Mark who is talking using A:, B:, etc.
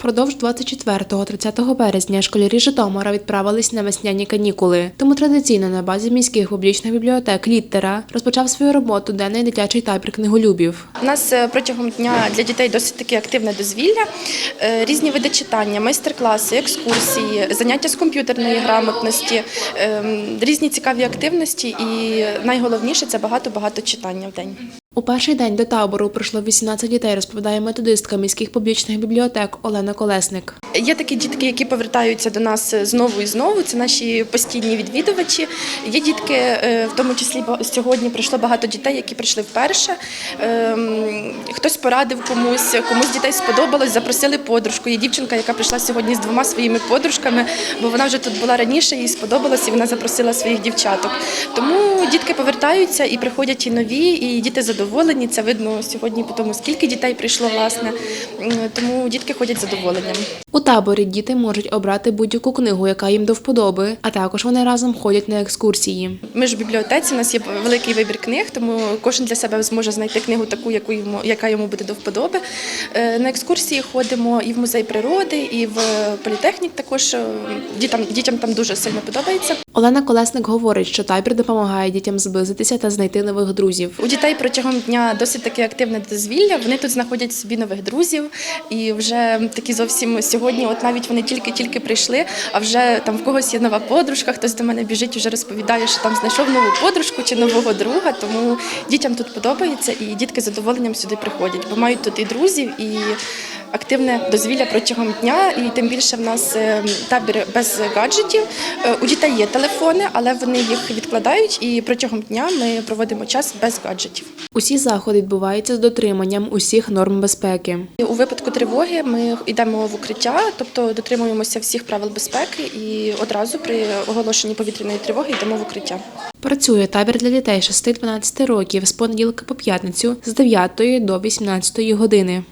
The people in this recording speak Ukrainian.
A: Продовж 24-30 березня школярі Житомира відправились на весняні канікули. Тому традиційно на базі міських публічних бібліотек Літтера розпочав свою роботу денний дитячий табір книголюбів.
B: У нас е, протягом дня для дітей досить таки активне дозвілля, Е, різні види читання, майстер-класи, екскурсії, заняття з комп'ютерної грамотності, ем, різні цікаві активності, і найголовніше це багато-багато читання в день.
A: У перший день до табору прийшло 18 дітей, розповідає методистка міських публічних бібліотек Олена Колесник.
B: Є такі дітки, які повертаються до нас знову і знову. Це наші постійні відвідувачі. Є дітки, е, в тому числі сьогодні прийшло багато дітей, які прийшли вперше. Хтось порадив комусь, комусь дітей сподобалось, запросили подружку. Є дівчинка, яка прийшла сьогодні з двома своїми подружками, бо вона вже тут була раніше, їй сподобалось, і вона запросила своїх дівчаток. Тому дітки повертаються і приходять і нові, і діти задоволені. Це видно сьогодні, по тому скільки дітей прийшло, власне. Тому дітки ходять з задоволенням.
A: У таборі діти можуть обрати будь-яку книгу, яка їм до вподоби, а також вони разом ходять на екскурсії.
B: Ми ж в бібліотеці, у нас є великий вибір книг, тому кожен для себе зможе знайти книгу таку, яку йому, яка йому буде до вподоби. Е, На екскурсії ходимо і в музей природи, і в політехнік. Також е, дітям, дітям там дуже сильно подобається.
A: Олена Колесник говорить, що табір допомагає дітям зблизитися та знайти нових друзів.
B: У дітей протягом дня досить таке активне дозвілля. Вони тут знаходять собі нових друзів, і вже такі зовсім сьогодні. От навіть вони тільки-тільки прийшли, а вже там в когось є нова подружка. Хтось до мене біжить, вже розповідає, що там знайшов нову подружку чи нового друга. Тому дітям тут подобається, і дітки з задоволенням сюди приходять, бо мають тут і друзів, і активне дозвілля протягом дня. І тим більше в нас е, табір без гаджетів. Е, У дітей є телефони, але вони їх відкладають. І протягом дня ми проводимо час без гаджетів.
A: Усі заходи відбуваються з дотриманням усіх норм безпеки.
B: У випадку тривоги ми йдемо в укриття, тобто дотримуємося всіх правил безпеки, і одразу при оголошенні повітряної тривоги йдемо в укриття.
A: Працює табір для дітей 6-12 років з понеділка по п'ятницю з 9 до 18 години.